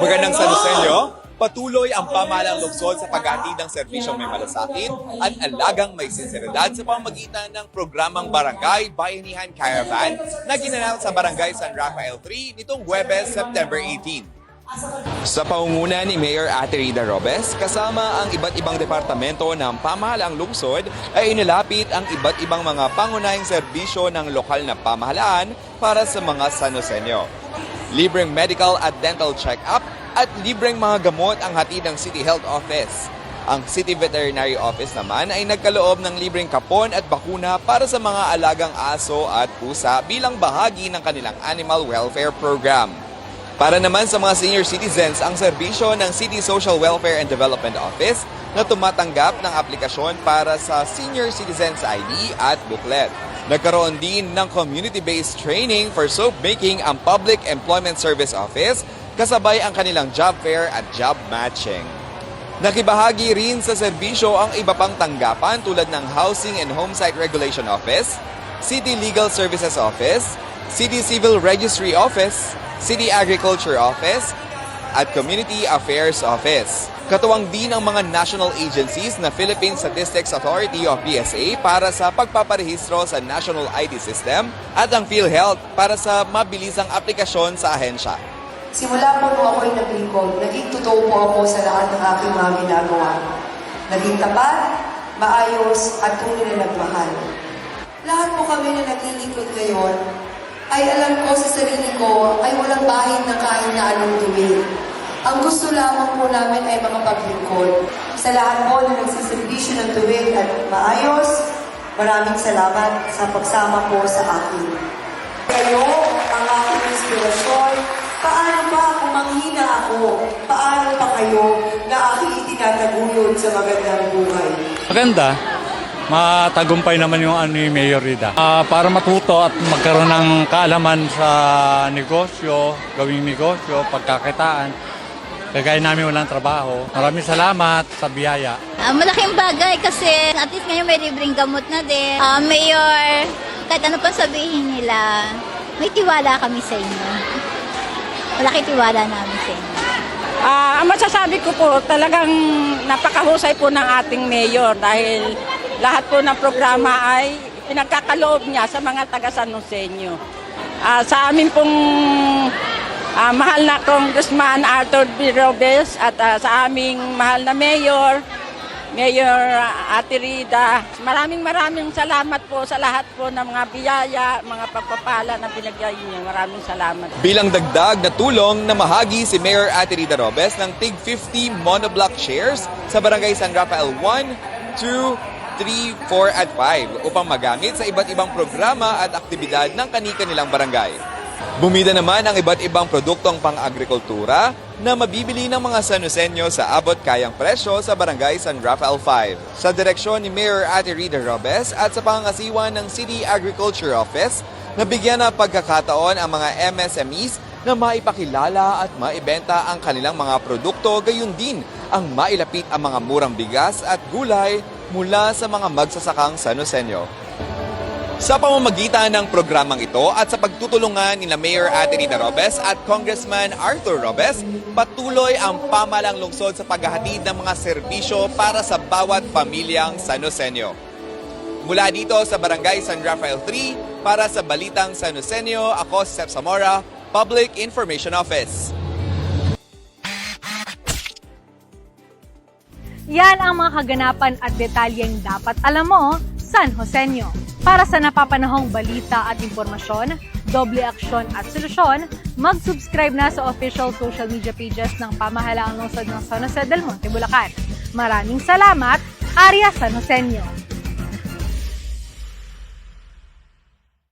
Magandang San Joseño, patuloy ang pamahalang lungsod sa paghatid ng serbisyong may malasakit at alagang may sinseridad sa pamagitan ng programang Barangay Bayanihan Caravan na ginanap sa Barangay San Rafael 3 nitong Huwebes, September 18. Sa pangunguna ni Mayor Ate Rida Robes, kasama ang iba't ibang departamento ng pamahalaang lungsod ay inilapit ang iba't ibang mga pangunahing serbisyo ng lokal na pamahalaan para sa mga Sanosenyo. Libreng medical at dental check-up at libreng mga gamot ang hatid ng City Health Office. Ang City Veterinary Office naman ay nagkaloob ng libreng kapon at bakuna para sa mga alagang aso at pusa bilang bahagi ng kanilang animal welfare program. Para naman sa mga senior citizens, ang serbisyo ng City Social Welfare and Development Office na tumatanggap ng aplikasyon para sa Senior Citizens ID at booklet. Nagkaroon din ng community-based training for soap making ang Public Employment Service Office kasabay ang kanilang job fair at job matching. Nakibahagi rin sa serbisyo ang iba pang tanggapan tulad ng Housing and Homesite Regulation Office, City Legal Services Office, City Civil Registry Office, City Agriculture Office, at Community Affairs Office. Katuwang din ang mga national agencies na Philippine Statistics Authority o PSA para sa pagpaparehistro sa National ID System at ang PhilHealth para sa mabilisang aplikasyon sa ahensya. Simula po nung ako'y naglingkod, naging totoo po ako sa lahat ng aking mga ginagawa. Naging tapat, maayos, at tunay na nagmahal. Lahat po kami na naglilingkod ngayon, ay alam ko sa sarili ko ay walang bahid na kahit na anong tuwid. Ang gusto lamang po namin ay mga paglingkod. Sa lahat po na nagsiservisyo ng tuwid at maayos, maraming salamat sa pagsama po sa akin. Kayo ang aking inspirasyon. Paano ba kung manghina ako? Paano pa kayo na aking itinataguyod sa magandang buhay? Maganda. Matagumpay naman yung ano ni Mayor Rida. Ah, para matuto at magkaroon ng kaalaman sa negosyo, gawing negosyo, pagkakitaan. Kagaya namin walang trabaho. Maraming salamat sa biyaya. Ah, malaking bagay kasi at least ngayon may libreng gamot na din. Ah, Mayor, kahit ano pang sabihin nila, may tiwala kami sa inyo. Malaki tiwala namin sa inyo. Ah, ang masasabi ko po, talagang napakahusay po ng ating mayor dahil lahat po ng programa ay pinagkakaloob niya sa mga taga San Joseño. Ah, sa amin pong ah, mahal na Congressman Arthur B. Robes at ah, sa aming mahal na mayor, Mayor Ate Rida, maraming maraming salamat po sa lahat po ng mga biyaya, mga pagpapala na binigay niyo. Maraming salamat. Bilang dagdag na tulong, namahagi si Mayor Ate Rita Robes ng TIG 50 monoblock shares sa Barangay San Rafael 1, 2, 3, 4 at 5 upang magamit sa iba't ibang programa at aktibidad ng kani-kanilang barangay. Bumida naman ang iba't ibang produktong pang-agrikultura na mabibili ng mga Sanusenyo sa abot kayang presyo sa Barangay San Rafael 5. Sa direksyon ni Mayor Ate Rita Robes at sa pangasiwa ng City Agriculture Office, nabigyan ng pagkakataon ang mga MSMEs na maipakilala at maibenta ang kanilang mga produkto gayon din ang mailapit ang mga murang bigas at gulay mula sa mga magsasakang Sanusenyo. Sa pamamagitan ng programang ito at sa pagtutulungan ni Mayor Ate Rita Robes at Congressman Arthur Robes, patuloy ang pamalang lungsod sa paghahatid ng mga serbisyo para sa bawat pamilyang Sanosenyo. Mula dito sa Barangay San Rafael 3, para sa Balitang Sanosenyo, ako si Sep Zamora, Public Information Office. Yan ang mga kaganapan at detalyeng dapat alam mo, San Joseño. Para sa napapanahong balita at impormasyon, doble aksyon at solusyon, mag-subscribe na sa official social media pages ng pamahalaang lungsod ng San Jose del Monte, Bulacan. Maraming salamat, Arya San Joseño.